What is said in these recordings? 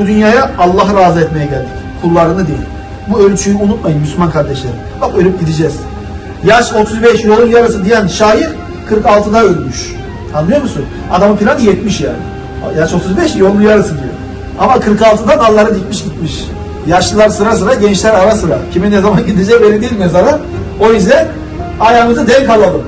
Bu dünyaya Allah'ı razı etmeye geldik. Kullarını değil. Bu ölçüyü unutmayın Müslüman kardeşlerim. Bak ölüp gideceğiz. Yaş 35 yolun yarısı diyen şair 46'da ölmüş. Anlıyor musun? Adamın planı 70 yani. Yaş 35 yolun yarısı diyor. Ama 46'da dalları dikmiş gitmiş. Yaşlılar sıra sıra, gençler ara sıra. Kimin ne zaman gideceği belli değil mezara. O yüzden ayağımızı denk alalım.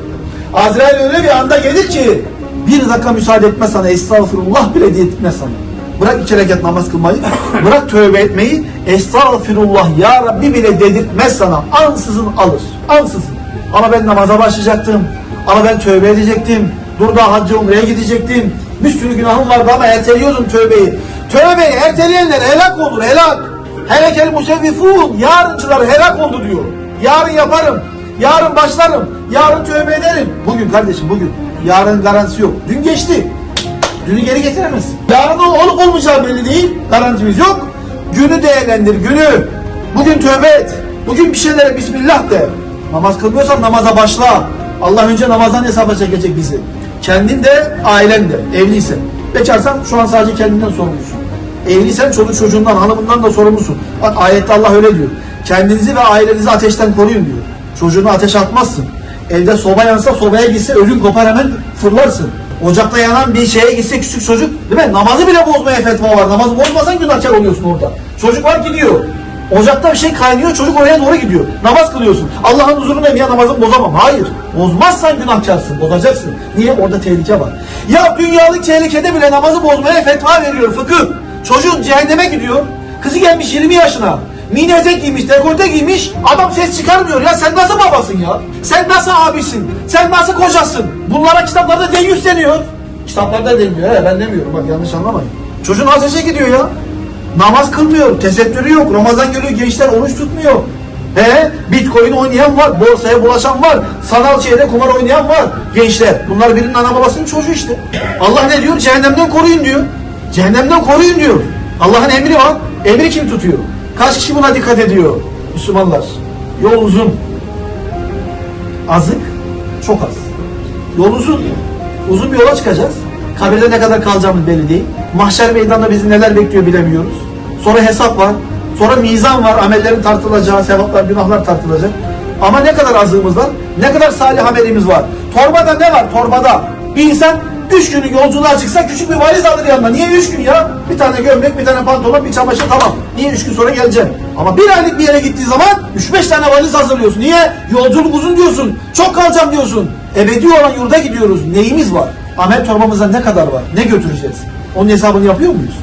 Azrail öyle bir anda gelir ki bir dakika müsaade etmez sana. Estağfurullah bile diyettmez sana. Bırak iki rekat namaz kılmayı, bırak tövbe etmeyi, estağfirullah ya Rabbi bile dedirtmez sana. Ansızın alır, ansızın. Ama ben namaza başlayacaktım, ama ben tövbe edecektim, dur daha hacca umreye gidecektim. Bir sürü günahım vardı ama erteliyordum tövbeyi. Tövbeyi erteleyenler helak olur, helak. Helekel musevvifun, yarıncılar helak oldu diyor. Yarın yaparım, yarın başlarım, yarın tövbe ederim. Bugün kardeşim bugün. Yarın garantisi yok. Dün geçti. Dünü geri getiremezsin. Yarın olup olmayacağı belli değil. Garantimiz yok. Günü değerlendir, günü. Bugün tövbe et. Bugün bir şeylere Bismillah de. Namaz kılmıyorsan namaza başla. Allah önce namazdan hesaba çekecek bizi. Kendin de, ailen de, evliysen. Bekarsan şu an sadece kendinden sorumlusun. Evliysen çoluk çocuğundan, hanımından da sorumlusun. Bak ayette Allah öyle diyor. Kendinizi ve ailenizi ateşten koruyun diyor. Çocuğunu ateş atmazsın. Evde soba yansa sobaya gitse ödün kopar hemen fırlarsın. Ocakta yanan bir şeye gitse küçük çocuk değil mi? Namazı bile bozmaya fetva var. Namazı bozmasan günahkar oluyorsun orada. Çocuk var gidiyor. Ocakta bir şey kaynıyor çocuk oraya doğru gidiyor. Namaz kılıyorsun. Allah'ın huzurundayım ya namazımı bozamam. Hayır. Bozmazsan günahkarsın. Bozacaksın. Niye? Orada tehlike var. Ya dünyalık tehlikede bile namazı bozmaya fetva veriyor fıkıh. Çocuğun cehenneme gidiyor. Kızı gelmiş 20 yaşına. Mini etek giymiş, dekolte giymiş. Adam ses çıkarmıyor ya. Sen nasıl babasın ya? Sen nasıl abisin? Sen nasıl kocasın? Bunlara kitaplarda deyyus deniyor. Kitaplarda deniyor. He, ben demiyorum. Bak yanlış anlamayın. Çocuğun ateşe gidiyor ya. Namaz kılmıyor, tesettürü yok. Ramazan geliyor gençler oruç tutmuyor. He, bitcoin oynayan var, borsaya bulaşan var, sanal şeyde kumar oynayan var. Gençler, bunlar birinin ana babasının çocuğu işte. Allah ne diyor? Cehennemden koruyun diyor. Cehennemden koruyun diyor. Allah'ın emri var. Emri kim tutuyor? Kaç kişi buna dikkat ediyor? Müslümanlar. Yol uzun. Azık çok az. Yol uzun. Uzun bir yola çıkacağız. Kabirde ne kadar kalacağımız belli değil. Mahşer meydanında bizi neler bekliyor bilemiyoruz. Sonra hesap var. Sonra mizan var. Amellerin tartılacağı, sevaplar, günahlar tartılacak. Ama ne kadar azığımız var? Ne kadar salih amelimiz var? Torbada ne var? Torbada. Bir insan üç günlük yolculuğa çıksa küçük bir valiz alır yanına. Niye üç gün ya? Bir tane gömlek, bir tane pantolon, bir çamaşır tamam. Niye üç gün sonra geleceğim? Ama bir aylık bir yere gittiği zaman üç beş tane valiz hazırlıyorsun. Niye? Yolculuk uzun diyorsun. Çok kalacağım diyorsun. Ebedi olan yurda gidiyoruz. Neyimiz var? Amel torbamızda ne kadar var? Ne götüreceğiz? Onun hesabını yapıyor muyuz?